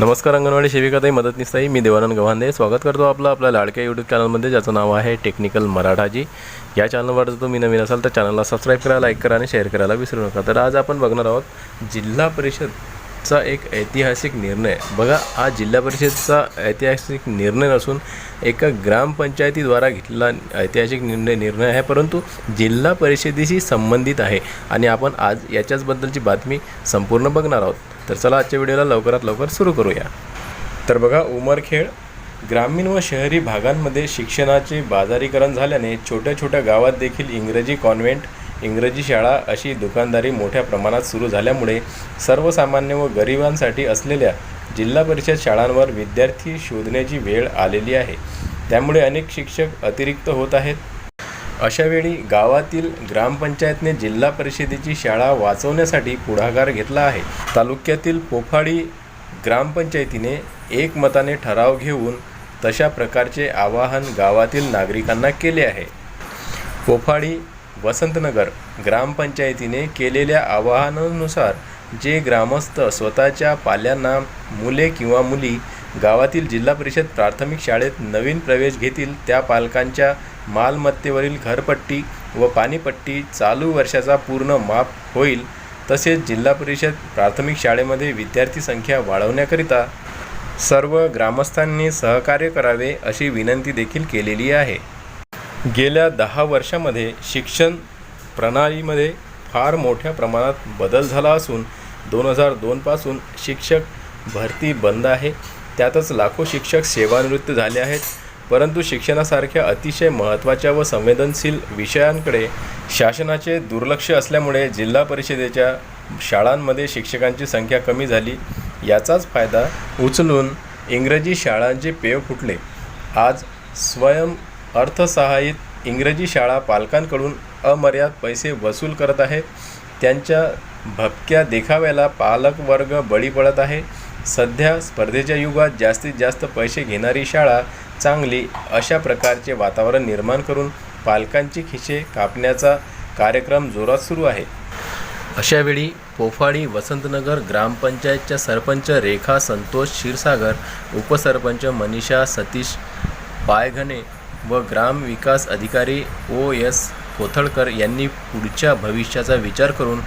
नमस्कार अंगणवाडी सेविकाताई मदतनीसताई मी देवानंद गव्हांदे. स्वागत करतो आपलं आपल्या लाडक्या यूट्यूब चॅनलमध्ये ज्याचं नाव आहे टेक्निकल मराठाजी. या चॅनलवर जर तुम्ही नवीन असाल तर चॅनलला सबस्क्राईब करा लाईक करा आणि शेअर करायला विसरू नका. तर आज आपण बघणार आहोत जिल्हा परिषदचा एक ऐतिहासिक निर्णय. बघा हा जिल्हा परिषदचा ऐतिहासिक निर्णय नसून एका ग्रामपंचायतीद्वारा घेतलेला ऐतिहासिक निर्णय निर्णय आहे परंतु जिल्हा परिषदेशी संबंधित आहे. आणि आपण आज याच्याचबद्दलची बातमी संपूर्ण बघणार आहोत. तर चला आजच्या व्हिडिओला लवकरात लवकर सुरू करूया. तर बघा उमरखेड ग्रामीण व शहरी भागांमध्ये शिक्षणाचे बाजारीकरण झाल्याने छोट्या छोट्या गावात देखील इंग्रजी कॉन्व्हेंट इंग्रजी शाळा अशी दुकानदारी मोठ्या प्रमाणात सुरू झाल्यामुळे सर्वसामान्य व गरिबांसाठी असलेल्या जिल्हा परिषद शाळांवर विद्यार्थी शोधण्याची वेळ आलेली आहे. त्यामुळे अनेक शिक्षक अतिरिक्त होत आहेत. अशावेळी गावातील ग्रामपंचायतने जिल्हा परिषदेची शाळा वाचवण्यासाठी पुढाकार घेतला आहे. तालुक्यातील पोफाडी ग्रामपंचायतीने एकमताने ठराव घेऊन तशा प्रकारचे आवाहन गावातील नागरिकांना केले आहे. पोफाडी वसंतनगर ग्रामपंचायतीने केलेल्या आवाहनानुसार जे ग्रामस्थ स्वतःच्या पाल्यांना मुले किंवा मुली गावातील जिल्हा परिषद प्राथमिक शाळेत नवीन प्रवेश घेतील त्या पालकांच्या मालमत्तेवरील घरपट्टी व पाणीपट्टी चालू वर्षाचा पूर्ण माफ होईल. तसेच जिल्हा परिषद प्राथमिक शाळेमध्ये विद्यार्थी संख्या वाढवण्याकरिता सर्व ग्रामस्थांनी सहकार्य करावे अशी विनंती देखील केलेली आहे. गेल्या दहा वर्षामध्ये शिक्षण प्रणालीमध्ये फार मोठ्या प्रमाणात बदल झाला असून दोन हजार दोनपासून शिक्षक भरती बंद आहे. त्यातच लाखो शिक्षक सेवानिवृत्त झाले आहेत. परंतु शिक्षणासारख्या अतिशय महत्त्वाच्या व संवेदनशील विषयांकडे शासनाचे दुर्लक्ष असल्यामुळे जिल्हा परिषदेच्या शाळांमध्ये शिक्षकांची संख्या कमी झाली. याचाच फायदा उचलून इंग्रजी शाळांचे पेव फुटले. आज स्वयं अर्थसहाय्यित इंग्रजी शाळा पालकांकडून अमर्याद पैसे वसूल करत आहेत त्यांच्या भपक्या देखाव्याला पालक वर्ग बळी पडत आहे. सध्या स्पर्धेच्या युगात जास्तीत जास्त पैसे घेणारी शाळा चांगली अशा प्रकारचे वातावरण निर्माण करून पालकांची खिशे कापण्याचा कार्यक्रम जोरात सुरू आहे. अशावेळी पोफाडी वसंतनगर ग्रामपंचायतच्या सरपंच रेखा संतोष क्षीरसागर उपसरपंच मनीषा सतीश पायघणे व ग्राम विकास अधिकारी ओ एस कोथळकर यांनी पुढच्या भविष्याचा विचार करून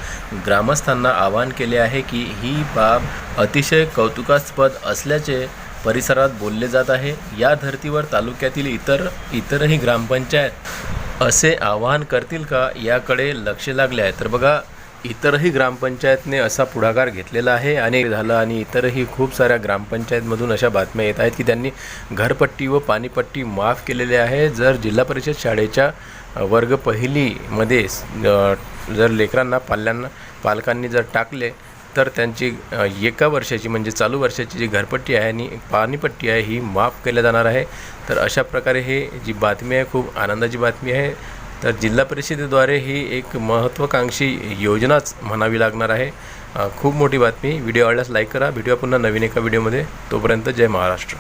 ग्रामस्थांना आवाहन केले आहे की ही बाब अतिशय कौतुकास्पद असल्याचे परिसरात बोलले जात आहे. या धर्तीवर तालुक्यातील इतर इतरही ग्रामपंचायत असे आवाहन करतील का याकडे लक्ष लागले आहे. तर बघा इतरही ग्रामपंचायतने असा पुढाकार घेतलेला आहे. आणि झालं आणि इतरही खूप साऱ्या ग्रामपंचायतमधून अशा बातम्या येत आहेत की त्यांनी घरपट्टी व पाणीपट्टी माफ केलेली आहे. जर जिल्हा परिषद शाळेच्या वर्ग पहिलीमध्ये जर लेकरांना पाल्यांना पालकांनी जर टाकले तर त्यांची एका वर्षाची म्हणजे चालू वर्षाची जी घरपट्टी आहे आणि पाणीपट्टी आहे ही माफ केल्या जाणार आहे. तर अशा प्रकारे हे जी बातमी आहे खूप आनंदाची बातमी आहे. तर जिल्हा परिषदेद्वारे ही एक महत्त्वाकांक्षी योजनाच म्हणावी लागणार आहे. खूप मोठी बातमी. व्हिडिओ आवडल्यास लाईक करा. भेटूया पुन्हा नवीन एका व्हिडिओमध्ये. तोपर्यंत जय महाराष्ट्र.